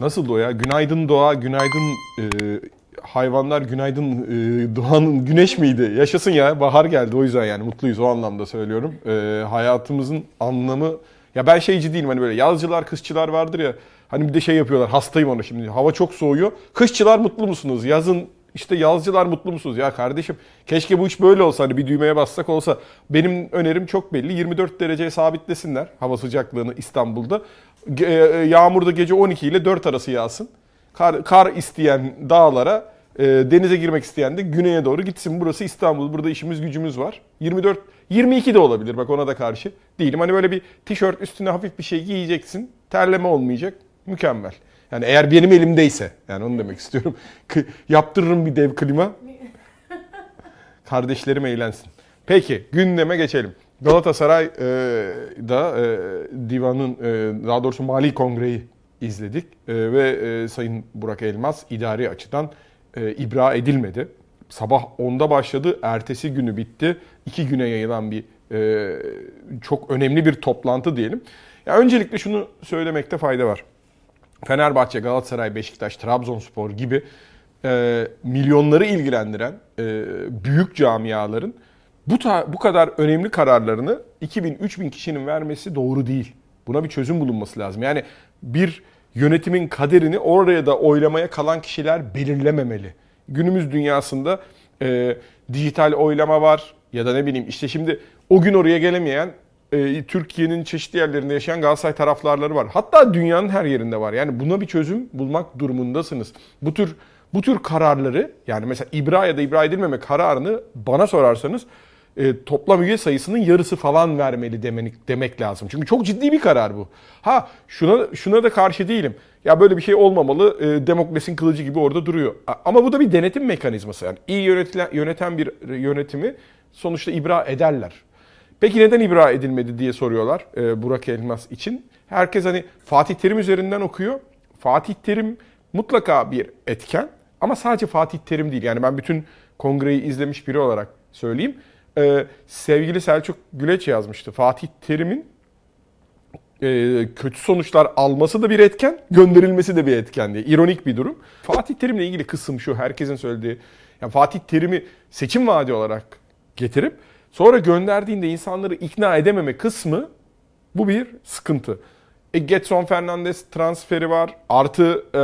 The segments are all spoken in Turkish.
Nasıl o? Günaydın doğa, günaydın e, hayvanlar, günaydın e, doğanın güneş miydi? Yaşasın ya bahar geldi o yüzden yani mutluyuz o anlamda söylüyorum. E, hayatımızın anlamı ya ben şeyci değilim hani böyle yazcılar, kışçılar vardır ya. Hani bir de şey yapıyorlar hastayım ona şimdi. Hava çok soğuyor. Kışçılar mutlu musunuz? Yazın işte yazcılar mutlu musunuz? Ya kardeşim keşke bu iş böyle olsa hani bir düğmeye bassak olsa. Benim önerim çok belli. 24 dereceye sabitlesinler hava sıcaklığını İstanbul'da. E, Yağmurda gece 12 ile 4 arası yağsın. Kar, kar isteyen dağlara, e, denize girmek isteyen de güneye doğru gitsin. Burası İstanbul. Burada işimiz gücümüz var. 24 22 de olabilir bak ona da karşı değilim. Hani böyle bir tişört üstüne hafif bir şey giyeceksin. Terleme olmayacak. Mükemmel. Yani eğer benim elimdeyse yani onu demek istiyorum. Yaptırırım bir dev klima. Kardeşlerim eğlensin. Peki gündeme geçelim. Galatasaray e, da e, divanın e, daha doğrusu mali kongreyi izledik E, ve e, Sayın Burak Elmas idari açıdan e, ibra edilmedi. Sabah 10'da başladı, ertesi günü bitti. İki güne yayılan bir e, çok önemli bir toplantı diyelim. Ya öncelikle şunu söylemekte fayda var. Fenerbahçe, Galatasaray, Beşiktaş, Trabzonspor gibi e, milyonları ilgilendiren e, büyük camiaların bu ta- bu kadar önemli kararlarını 2000-3000 kişinin vermesi doğru değil. Buna bir çözüm bulunması lazım. Yani bir yönetimin kaderini oraya da oylamaya kalan kişiler belirlememeli. Günümüz dünyasında e, dijital oylama var ya da ne bileyim işte şimdi o gün oraya gelemeyen e, Türkiye'nin çeşitli yerlerinde yaşayan Galatasaray taraftarları var. Hatta dünyanın her yerinde var. Yani buna bir çözüm bulmak durumundasınız. Bu tür bu tür kararları yani mesela ibra ya da ibra edilmeme kararını bana sorarsanız e, toplam üye sayısının yarısı falan vermeli demek, demek lazım. Çünkü çok ciddi bir karar bu. Ha şuna şuna da karşı değilim. Ya böyle bir şey olmamalı. E, demokrasinin kılıcı gibi orada duruyor. Ama bu da bir denetim mekanizması. Yani iyi yönetilen, yöneten bir yönetimi sonuçta ibra ederler. Peki neden ibra edilmedi diye soruyorlar e, Burak Elmas için. Herkes hani Fatih Terim üzerinden okuyor. Fatih Terim mutlaka bir etken ama sadece Fatih Terim değil. Yani ben bütün kongreyi izlemiş biri olarak söyleyeyim. E, sevgili Selçuk Güleç yazmıştı. Fatih Terim'in e, kötü sonuçlar alması da bir etken, gönderilmesi de bir etken diye. İronik bir durum. Fatih Terim'le ilgili kısım şu, herkesin söylediği. Yani Fatih Terim'i seçim vaadi olarak getirip sonra gönderdiğinde insanları ikna edememe kısmı bu bir sıkıntı. E, Getson Fernandes transferi var. Artı e,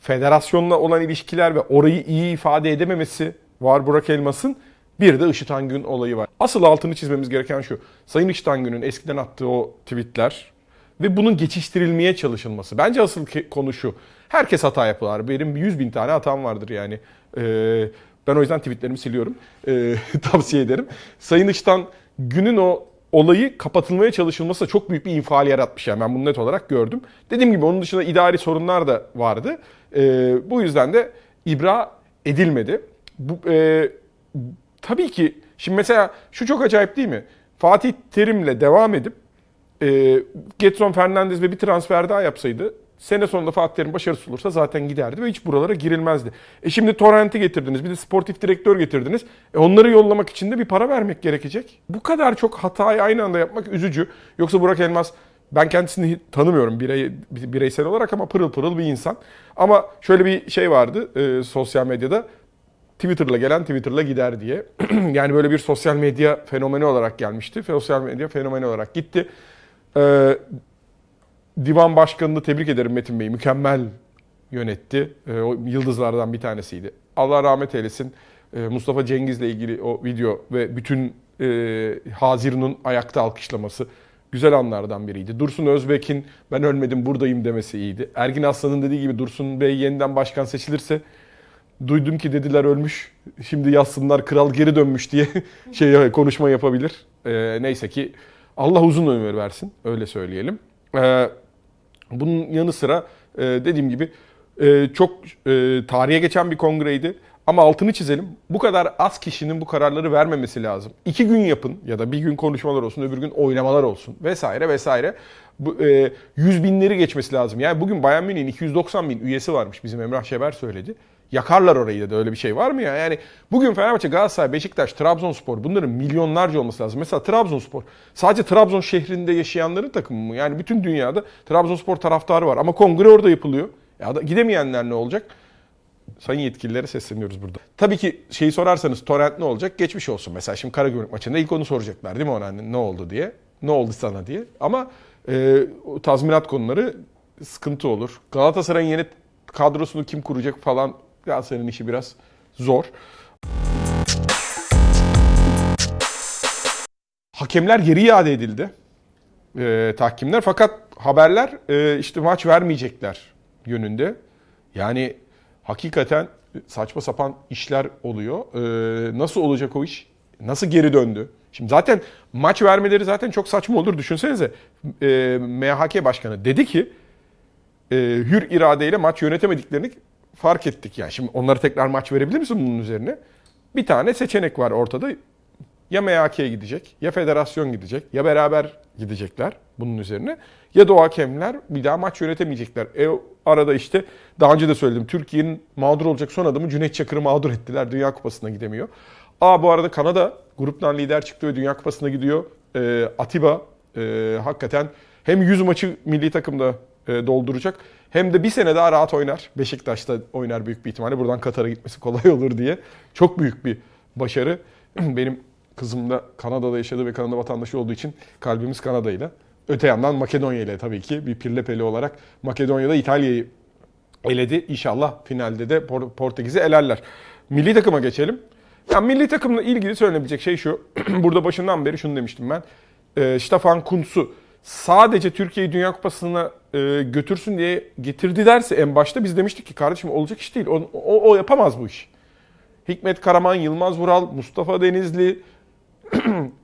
federasyonla olan ilişkiler ve orayı iyi ifade edememesi var Burak Elmas'ın. Bir de Işıt Angün olayı var. Asıl altını çizmemiz gereken şu. Sayın Işıt Angün'ün eskiden attığı o tweetler ve bunun geçiştirilmeye çalışılması. Bence asıl konu şu. Herkes hata yapar. Benim 100 bin tane hatam vardır yani. Ee, ben o yüzden tweetlerimi siliyorum. Ee, tavsiye ederim. Sayın Işıt'tan günün o olayı kapatılmaya çalışılması da çok büyük bir infial yaratmış. Yani ben bunu net olarak gördüm. Dediğim gibi onun dışında idari sorunlar da vardı. Ee, bu yüzden de ibra edilmedi. Bu, e, tabii ki şimdi mesela şu çok acayip değil mi? Fatih Terim'le devam edip e, Getson Fernandez ve bir transfer daha yapsaydı sene sonunda Fatih Terim başarısız olursa zaten giderdi ve hiç buralara girilmezdi. E şimdi Torrent'i getirdiniz, bir de sportif direktör getirdiniz. E onları yollamak için de bir para vermek gerekecek. Bu kadar çok hatayı aynı anda yapmak üzücü. Yoksa Burak Elmas ben kendisini tanımıyorum birey, bireysel olarak ama pırıl pırıl bir insan. Ama şöyle bir şey vardı e, sosyal medyada. Twitter'la gelen Twitter'la gider diye. yani böyle bir sosyal medya fenomeni olarak gelmişti. Sosyal medya fenomeni olarak gitti. Ee, Divan Başkanı'nı tebrik ederim Metin Bey. Mükemmel yönetti. Ee, o yıldızlardan bir tanesiydi. Allah rahmet eylesin. Ee, Mustafa Cengiz'le ilgili o video ve bütün e, Hazirun'un ayakta alkışlaması güzel anlardan biriydi. Dursun Özbek'in ben ölmedim buradayım demesi iyiydi. Ergin Aslan'ın dediği gibi Dursun Bey yeniden başkan seçilirse duydum ki dediler ölmüş. Şimdi yazsınlar kral geri dönmüş diye şey konuşma yapabilir. Ee, neyse ki Allah uzun ömür versin. Öyle söyleyelim. Ee, bunun yanı sıra e, dediğim gibi e, çok e, tarihe geçen bir kongreydi. Ama altını çizelim. Bu kadar az kişinin bu kararları vermemesi lazım. İki gün yapın ya da bir gün konuşmalar olsun, öbür gün oynamalar olsun vesaire vesaire. Bu, e, yüz binleri geçmesi lazım. Yani bugün Bayern Münih'in 290 bin üyesi varmış bizim Emrah Şeber söyledi. Yakarlar orayı da öyle bir şey var mı ya? Yani bugün Fenerbahçe, Galatasaray, Beşiktaş, Trabzonspor bunların milyonlarca olması lazım. Mesela Trabzonspor sadece Trabzon şehrinde yaşayanların takımı mı? Yani bütün dünyada Trabzonspor taraftarı var ama kongre orada yapılıyor. Ya da gidemeyenler ne olacak? Sayın yetkililere sesleniyoruz burada. Tabii ki şeyi sorarsanız torrent ne olacak? Geçmiş olsun. Mesela şimdi Karagümrük maçında ilk onu soracaklar değil mi ona hani ne oldu diye. Ne oldu sana diye. Ama e, tazminat konuları sıkıntı olur. Galatasaray'ın yeni kadrosunu kim kuracak falan Galatasaray'ın işi biraz zor. Hakemler geri iade edildi. E, tahkimler fakat haberler e, işte maç vermeyecekler yönünde. Yani hakikaten saçma sapan işler oluyor. E, nasıl olacak o iş? Nasıl geri döndü? Şimdi zaten maç vermeleri zaten çok saçma olur. Düşünsenize e, MHK başkanı dedi ki e, hür iradeyle maç yönetemediklerini fark ettik. Yani şimdi onlara tekrar maç verebilir misin bunun üzerine? Bir tane seçenek var ortada. Ya MHK'ye gidecek, ya federasyon gidecek, ya beraber gidecekler bunun üzerine. Ya da o hakemler bir daha maç yönetemeyecekler. E arada işte daha önce de söyledim. Türkiye'nin mağdur olacak son adamı Cüneyt Çakır'ı mağdur ettiler. Dünya Kupası'na gidemiyor. Aa bu arada Kanada gruptan lider çıktı ve Dünya Kupası'na gidiyor. E, Atiba e, hakikaten hem 100 maçı milli takımda e, dolduracak hem de bir sene daha rahat oynar. Beşiktaş'ta oynar büyük bir ihtimalle. Buradan Katar'a gitmesi kolay olur diye. Çok büyük bir başarı. Benim kızım da Kanada'da yaşadı ve Kanada vatandaşı olduğu için kalbimiz Kanada'yla. Öte yandan Makedonya ile tabii ki bir pirlepeli olarak Makedonya'da İtalya'yı eledi. İnşallah finalde de Por- Portekiz'i elerler. Milli takıma geçelim. Yani milli takımla ilgili söylenebilecek şey şu. Burada başından beri şunu demiştim ben. Ee, Stefan Kuntz'u sadece Türkiye'yi Dünya Kupası'na e, götürsün diye getirdi derse en başta biz demiştik ki kardeşim olacak iş değil. O, o, o yapamaz bu iş. Hikmet Karaman, Yılmaz Vural, Mustafa Denizli,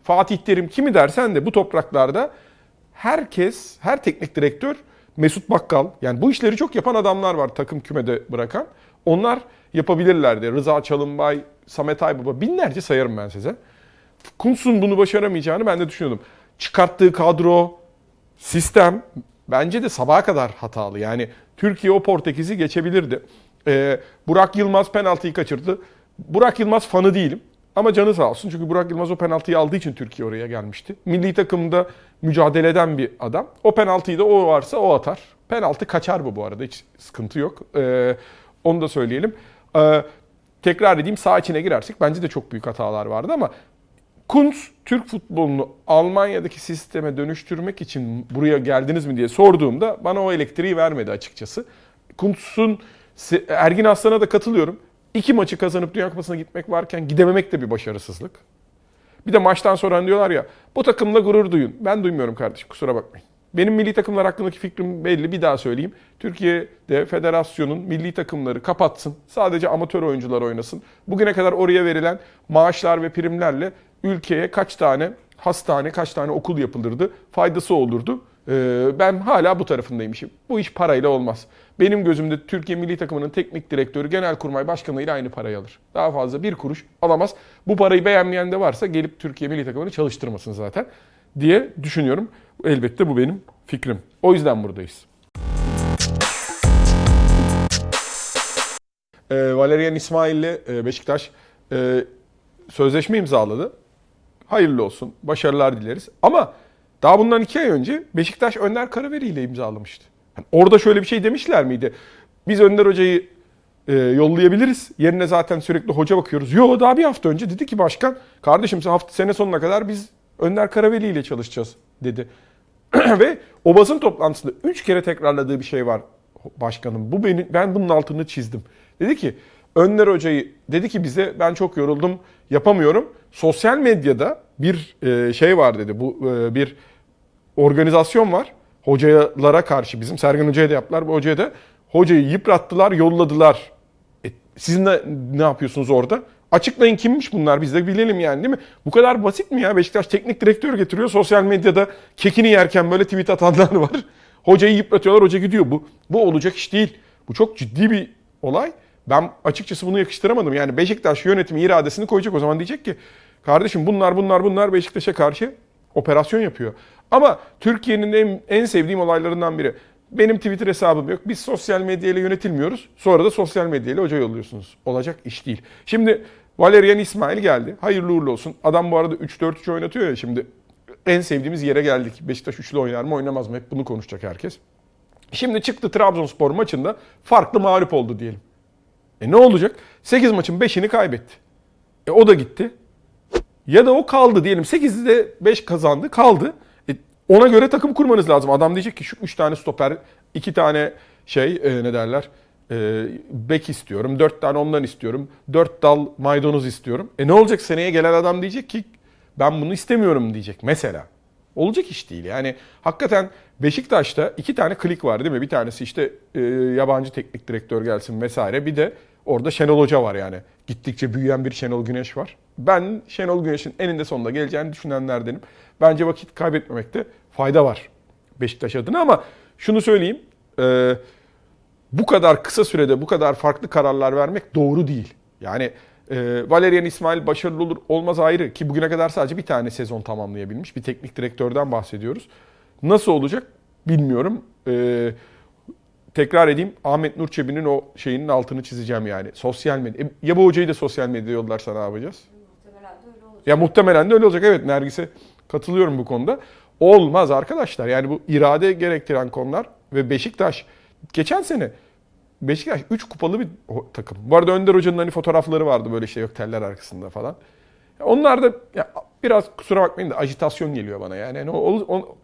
Fatih Terim kimi dersen de bu topraklarda herkes, her teknik direktör Mesut Bakkal yani bu işleri çok yapan adamlar var takım kümede bırakan. Onlar yapabilirlerdi. Rıza Çalınbay, Samet Aybaba binlerce sayarım ben size. Kuntz'un bunu başaramayacağını ben de düşünüyordum. Çıkarttığı kadro, sistem bence de sabaha kadar hatalı. Yani Türkiye o Portekiz'i geçebilirdi. Ee, Burak Yılmaz penaltıyı kaçırdı. Burak Yılmaz fanı değilim. Ama canı sağ olsun çünkü Burak Yılmaz o penaltıyı aldığı için Türkiye oraya gelmişti. Milli takımda mücadele eden bir adam. O penaltıyı da o varsa o atar. Penaltı kaçar bu bu arada hiç sıkıntı yok. Ee, onu da söyleyelim. Ee, tekrar edeyim sağ içine girersek bence de çok büyük hatalar vardı ama Kuntz Türk futbolunu Almanya'daki sisteme dönüştürmek için buraya geldiniz mi diye sorduğumda bana o elektriği vermedi açıkçası. Kuntz'un Ergin Aslan'a da katılıyorum. İki maçı kazanıp Dünya Kupası'na gitmek varken gidememek de bir başarısızlık. Bir de maçtan sonra hani diyorlar ya bu takımla gurur duyun. Ben duymuyorum kardeşim kusura bakmayın. Benim milli takımlar hakkındaki fikrim belli bir daha söyleyeyim. Türkiye'de federasyonun milli takımları kapatsın. Sadece amatör oyuncular oynasın. Bugüne kadar oraya verilen maaşlar ve primlerle ülkeye kaç tane hastane, kaç tane okul yapılırdı, faydası olurdu. Ee, ben hala bu tarafındaymışım. Bu iş parayla olmaz. Benim gözümde Türkiye Milli Takımı'nın teknik direktörü, genelkurmay başkanı ile aynı parayı alır. Daha fazla bir kuruş alamaz. Bu parayı beğenmeyen de varsa gelip Türkiye Milli Takımı'nı çalıştırmasın zaten diye düşünüyorum. Elbette bu benim fikrim. O yüzden buradayız. Ee, Valerian İsmail ile e, Beşiktaş e, sözleşme imzaladı. Hayırlı olsun. Başarılar dileriz. Ama daha bundan iki ay önce Beşiktaş Önder Karaveri ile imzalamıştı. Yani orada şöyle bir şey demişler miydi? Biz Önder Hoca'yı e, yollayabiliriz. Yerine zaten sürekli hoca bakıyoruz. Yo daha bir hafta önce dedi ki başkan kardeşim sen hafta sene sonuna kadar biz Önder Karaveli ile çalışacağız dedi. Ve o basın toplantısında üç kere tekrarladığı bir şey var başkanım. Bu beni, ben bunun altını çizdim. Dedi ki Önder Hoca'yı dedi ki bize ben çok yoruldum yapamıyorum. Sosyal medyada bir e, şey var dedi. Bu e, bir organizasyon var. Hocalara karşı bizim Sergen Hoca'ya da yaptılar. Bu hocaya da hocayı yıprattılar, yolladılar. E, siz ne, ne yapıyorsunuz orada? Açıklayın kimmiş bunlar biz de bilelim yani değil mi? Bu kadar basit mi ya? Beşiktaş teknik direktör getiriyor. Sosyal medyada kekini yerken böyle tweet atanlar var. Hocayı yıpratıyorlar, hoca gidiyor. Bu, bu olacak iş değil. Bu çok ciddi bir olay. Ben açıkçası bunu yakıştıramadım. Yani Beşiktaş yönetimi iradesini koyacak o zaman diyecek ki kardeşim bunlar bunlar bunlar Beşiktaş'a karşı operasyon yapıyor. Ama Türkiye'nin en, en sevdiğim olaylarından biri. Benim Twitter hesabım yok. Biz sosyal medyayla yönetilmiyoruz. Sonra da sosyal medyayla hoca yolluyorsunuz. Olacak iş değil. Şimdi Valerian İsmail geldi. Hayırlı uğurlu olsun. Adam bu arada 3-4-3 oynatıyor ya şimdi. En sevdiğimiz yere geldik. Beşiktaş üçlü oynar mı oynamaz mı? Hep bunu konuşacak herkes. Şimdi çıktı Trabzonspor maçında farklı mağlup oldu diyelim. E ne olacak? 8 maçın 5'ini kaybetti. E o da gitti. Ya da o kaldı diyelim 8'de 5 kazandı kaldı. E ona göre takım kurmanız lazım. Adam diyecek ki şu 3 tane stoper, 2 tane şey e, ne derler? E, bek istiyorum, 4 tane ondan istiyorum, 4 dal maydanoz istiyorum. E ne olacak seneye gelen adam diyecek ki ben bunu istemiyorum diyecek mesela. Olacak iş değil. Yani hakikaten Beşiktaş'ta iki tane klik var değil mi? Bir tanesi işte e, yabancı teknik direktör gelsin vesaire. Bir de orada Şenol Hoca var yani. Gittikçe büyüyen bir Şenol Güneş var. Ben Şenol Güneş'in eninde sonunda geleceğini düşünenlerdenim. Bence vakit kaybetmemekte fayda var Beşiktaş adına ama şunu söyleyeyim. E, bu kadar kısa sürede bu kadar farklı kararlar vermek doğru değil. Yani e, Valerian İsmail başarılı olur olmaz ayrı ki bugüne kadar sadece bir tane sezon tamamlayabilmiş. Bir teknik direktörden bahsediyoruz. Nasıl olacak bilmiyorum. E, tekrar edeyim Ahmet Nur Çebi'nin o şeyinin altını çizeceğim yani. Sosyal medya. E, ya bu hocayı da sosyal medyada yollarsa ne yapacağız? Muhtemelen de öyle olacak. Ya muhtemelen de öyle olacak. Evet Nergis'e katılıyorum bu konuda. Olmaz arkadaşlar. Yani bu irade gerektiren konular ve Beşiktaş geçen sene Beşiktaş 3 kupalı bir takım. Bu arada Önder Hoca'nın hani fotoğrafları vardı böyle şey yok teller arkasında falan. Onlar da ya biraz kusura bakmayın da ajitasyon geliyor bana yani. yani o- o-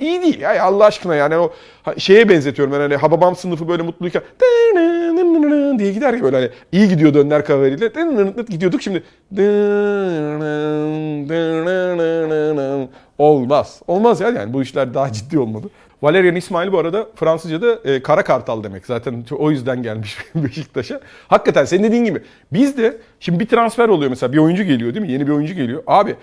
iyi değil ya Allah aşkına yani o şeye benzetiyorum ben hani Hababam sınıfı böyle mutluyken diye gider ya böyle hani iyi gidiyordu Önder Kahveri'yle gidiyorduk şimdi olmaz. Olmaz ya yani bu işler daha ciddi olmalı. Valerian İsmail bu arada Fransızca'da e, kara kartal demek. Zaten o yüzden gelmiş Beşiktaş'a. Hakikaten senin dediğin gibi biz de şimdi bir transfer oluyor mesela bir oyuncu geliyor değil mi? Yeni bir oyuncu geliyor. Abi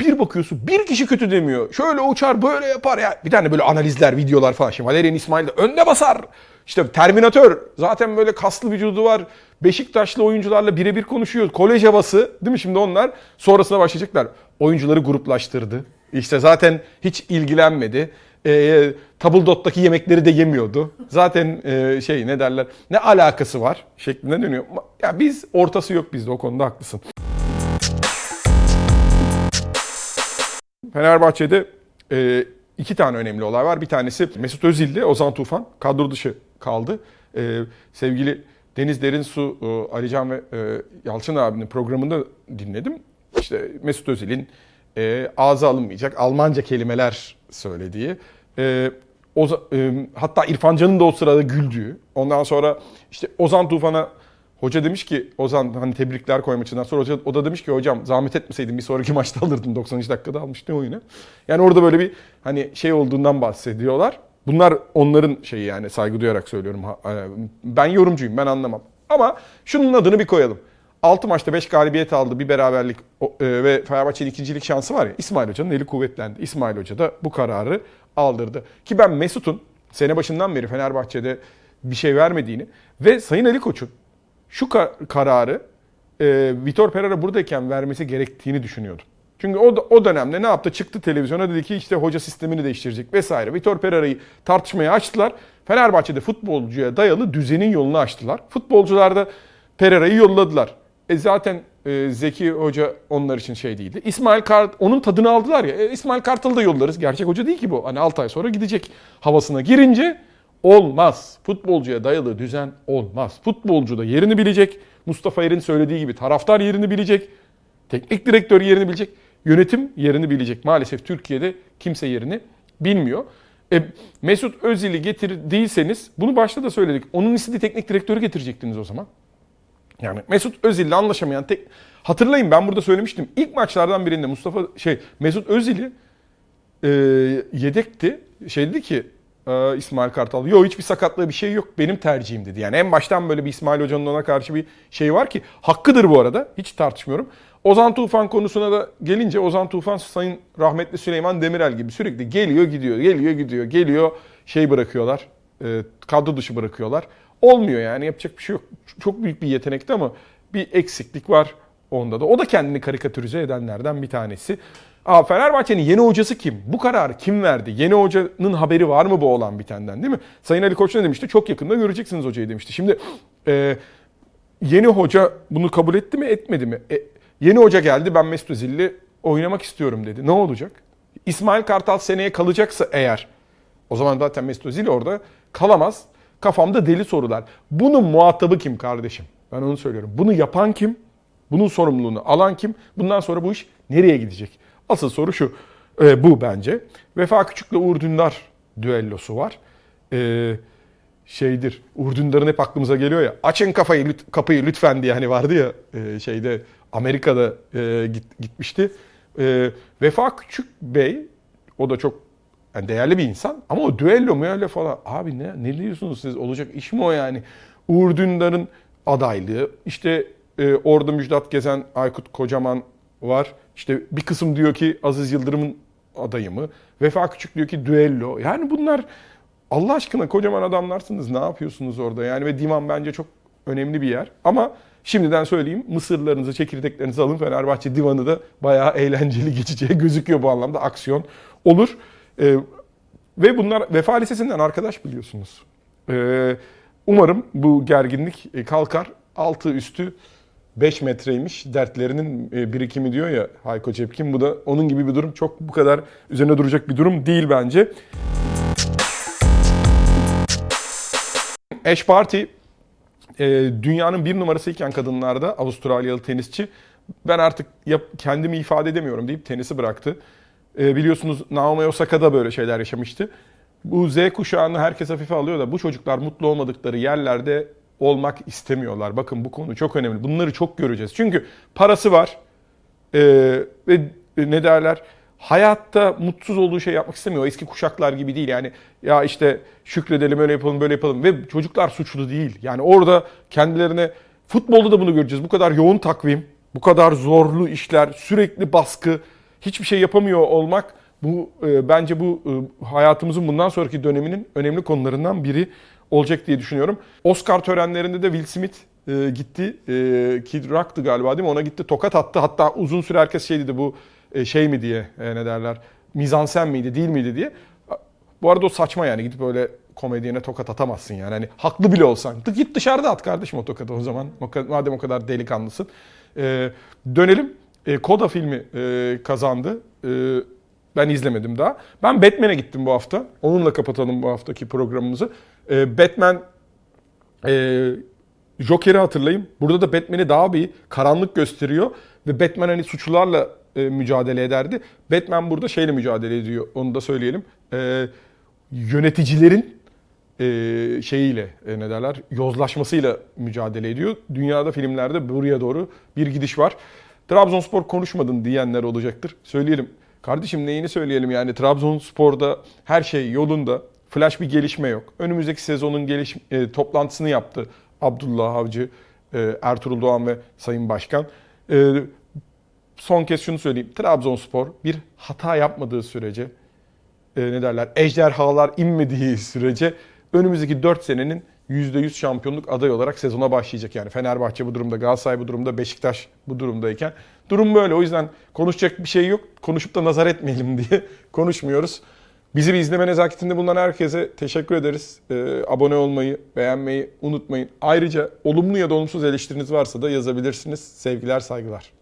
bir bakıyorsun bir kişi kötü demiyor. Şöyle uçar böyle yapar ya. Bir tane böyle analizler, videolar falan. Şimdi Valerian İsmail de önde basar. İşte Terminator. Zaten böyle kaslı vücudu var. Beşiktaşlı oyuncularla birebir konuşuyor. Kolej havası değil mi şimdi onlar? Sonrasına başlayacaklar. Oyuncuları gruplaştırdı. İşte zaten hiç ilgilenmedi. E, Tabldot'taki yemekleri de yemiyordu. Zaten e, şey ne derler ne alakası var şeklinde dönüyor. Ya biz ortası yok bizde o konuda haklısın. Fenerbahçe'de e, iki tane önemli olay var. Bir tanesi Mesut Özil'de Ozan Tufan kadro dışı kaldı. E, sevgili Deniz Derinsu, e, Alican ve e, Yalçın abinin programında dinledim. İşte Mesut Özil'in e, ağza alınmayacak Almanca kelimeler söylediği. E, Oza- e, hatta İrfan Can'ın da o sırada güldüğü. Ondan sonra işte Ozan Tufan'a Hoca demiş ki Ozan hani tebrikler koy maçından sonra hoca, o da demiş ki hocam zahmet etmeseydin bir sonraki maçta alırdın 90. dakikada almıştı oyunu. Yani orada böyle bir hani şey olduğundan bahsediyorlar. Bunlar onların şeyi yani saygı duyarak söylüyorum. E, Ben yorumcuyum ben anlamam. Ama şunun adını bir koyalım. 6 maçta 5 galibiyet aldı bir beraberlik e, ve Fenerbahçe'nin ikincilik şansı var ya İsmail Hoca'nın eli kuvvetlendi. İsmail Hoca da bu kararı aldırdı. Ki ben Mesut'un sene başından beri Fenerbahçe'de bir şey vermediğini ve Sayın Ali Koç'un şu ka- kararı e, Vitor Pereira buradayken vermesi gerektiğini düşünüyordum. Çünkü o, o dönemde ne yaptı? Çıktı televizyona dedi ki işte hoca sistemini değiştirecek vesaire. Vitor Pereira'yı tartışmaya açtılar. Fenerbahçe'de futbolcuya dayalı düzenin yolunu açtılar. Futbolcular da Pereira'yı yolladılar. E zaten e, Zeki Hoca onlar için şey değildi. İsmail Kart onun tadını aldılar ya. E, İsmail Kartal'ı da yollarız. Gerçek hoca değil ki bu. Hani 6 ay sonra gidecek havasına girince Olmaz. Futbolcuya dayalı düzen olmaz. Futbolcu da yerini bilecek. Mustafa Er'in söylediği gibi taraftar yerini bilecek. Teknik direktör yerini bilecek. Yönetim yerini bilecek. Maalesef Türkiye'de kimse yerini bilmiyor. E, Mesut Özil'i getirdiyseniz bunu başta da söyledik. Onun istediği teknik direktörü getirecektiniz o zaman. Yani Mesut Özil'le anlaşamayan tek... Hatırlayın ben burada söylemiştim. İlk maçlardan birinde Mustafa şey Mesut Özil'i e, yedekti. Şey dedi ki e, İsmail Kartal. Yok hiçbir sakatlığı bir şey yok. Benim tercihim dedi. Yani en baştan böyle bir İsmail Hoca'nın ona karşı bir şey var ki hakkıdır bu arada. Hiç tartışmıyorum. Ozan Tufan konusuna da gelince Ozan Tufan Sayın rahmetli Süleyman Demirel gibi sürekli geliyor gidiyor, geliyor gidiyor, geliyor şey bırakıyorlar. E, kadro dışı bırakıyorlar. Olmuyor yani yapacak bir şey yok. Çok büyük bir yetenekti ama bir eksiklik var onda da. O da kendini karikatürize edenlerden bir tanesi. Aa, Fenerbahçe'nin yeni hocası kim? Bu kararı kim verdi? Yeni hocanın haberi var mı bu olan bitenden değil mi? Sayın Ali Koç ne demişti? Çok yakında göreceksiniz hocayı demişti. Şimdi e, yeni hoca bunu kabul etti mi etmedi mi? E, yeni hoca geldi ben Mesut Özil'le oynamak istiyorum dedi. Ne olacak? İsmail Kartal seneye kalacaksa eğer o zaman zaten Mesut Özil orada kalamaz. Kafamda deli sorular. Bunun muhatabı kim kardeşim? Ben onu söylüyorum. Bunu yapan kim? Bunun sorumluluğunu alan kim? Bundan sonra bu iş nereye gidecek? Asıl soru şu. e, bu bence. Vefa Küçük'le Uğur Dündar düellosu var. E, şeydir. Uğur Dündar'ın hep aklımıza geliyor ya. Açın kafayı lüt- kapıyı lütfen diye hani vardı ya e, şeyde Amerika'da e, git, gitmişti. E, Vefa Küçük Bey o da çok yani değerli bir insan ama o düello öyle falan. Abi ne, ne diyorsunuz siz? Olacak iş mi o yani? Uğur Dündar'ın adaylığı. işte e, orada Müjdat Gezen, Aykut Kocaman var. İşte bir kısım diyor ki Aziz Yıldırım'ın adayı mı? Vefa Küçük diyor ki düello. Yani bunlar Allah aşkına kocaman adamlarsınız. Ne yapıyorsunuz orada? Yani ve divan bence çok önemli bir yer. Ama şimdiden söyleyeyim mısırlarınızı, çekirdeklerinizi alın. Fenerbahçe divanı da bayağı eğlenceli geçeceği gözüküyor bu anlamda. Aksiyon olur. Ee, ve bunlar Vefa Lisesi'nden arkadaş biliyorsunuz. Ee, umarım bu gerginlik e, kalkar. Altı üstü 5 metreymiş dertlerinin e, birikimi diyor ya Hayko Cepkin. Bu da onun gibi bir durum. Çok bu kadar üzerine duracak bir durum değil bence. Ash Barty e, dünyanın bir numarasıyken kadınlarda Avustralyalı tenisçi ben artık kendimi ifade edemiyorum deyip tenisi bıraktı. E, biliyorsunuz Naomi Osaka da böyle şeyler yaşamıştı. Bu Z kuşağını herkes hafife alıyor da bu çocuklar mutlu olmadıkları yerlerde olmak istemiyorlar. Bakın bu konu çok önemli. Bunları çok göreceğiz. Çünkü parası var e, ve ne derler hayatta mutsuz olduğu şey yapmak istemiyor. Eski kuşaklar gibi değil yani ya işte şükredelim öyle yapalım böyle yapalım ve çocuklar suçlu değil. Yani orada kendilerine futbolda da bunu göreceğiz. Bu kadar yoğun takvim, bu kadar zorlu işler, sürekli baskı, hiçbir şey yapamıyor olmak bu e, bence bu e, hayatımızın bundan sonraki döneminin önemli konularından biri olacak diye düşünüyorum. Oscar törenlerinde de Will Smith e, gitti. E, Kid Rock'tı galiba değil mi? Ona gitti tokat attı. Hatta uzun süre herkes şey dedi bu e, şey mi diye e, ne derler mizansen miydi değil miydi diye. Bu arada o saçma yani gidip öyle komedyene tokat atamazsın yani. Hani haklı bile olsan. Git dışarıda at kardeşim o tokatı o zaman. Madem o kadar delikanlısın. E, dönelim. E, Koda filmi e, kazandı. E, ben izlemedim daha. Ben Batman'e gittim bu hafta. Onunla kapatalım bu haftaki programımızı. E, Batman e, Joker'i hatırlayın. Burada da Batman'i daha bir karanlık gösteriyor. Ve Batman hani suçlularla e, mücadele ederdi. Batman burada şeyle mücadele ediyor. Onu da söyleyelim. E, yöneticilerin e, şeyiyle e, ne derler yozlaşmasıyla mücadele ediyor. Dünyada filmlerde buraya doğru bir gidiş var. Trabzonspor konuşmadın diyenler olacaktır. Söyleyelim. Kardeşim neyini söyleyelim yani Trabzonspor'da her şey yolunda. Flash bir gelişme yok. Önümüzdeki sezonun geliş, e, toplantısını yaptı Abdullah Avcı, e, Ertuğrul Doğan ve Sayın Başkan. E, son kez şunu söyleyeyim. Trabzonspor bir hata yapmadığı sürece e, ne derler ejderhalar inmediği sürece önümüzdeki 4 senenin %100 şampiyonluk adayı olarak sezona başlayacak. Yani Fenerbahçe bu durumda, Galatasaray bu durumda, Beşiktaş bu durumdayken. Durum böyle. O yüzden konuşacak bir şey yok. Konuşup da nazar etmeyelim diye konuşmuyoruz. Bizi bir izleme nezaketinde bulunan herkese teşekkür ederiz. Ee, abone olmayı, beğenmeyi unutmayın. Ayrıca olumlu ya da olumsuz eleştiriniz varsa da yazabilirsiniz. Sevgiler, saygılar.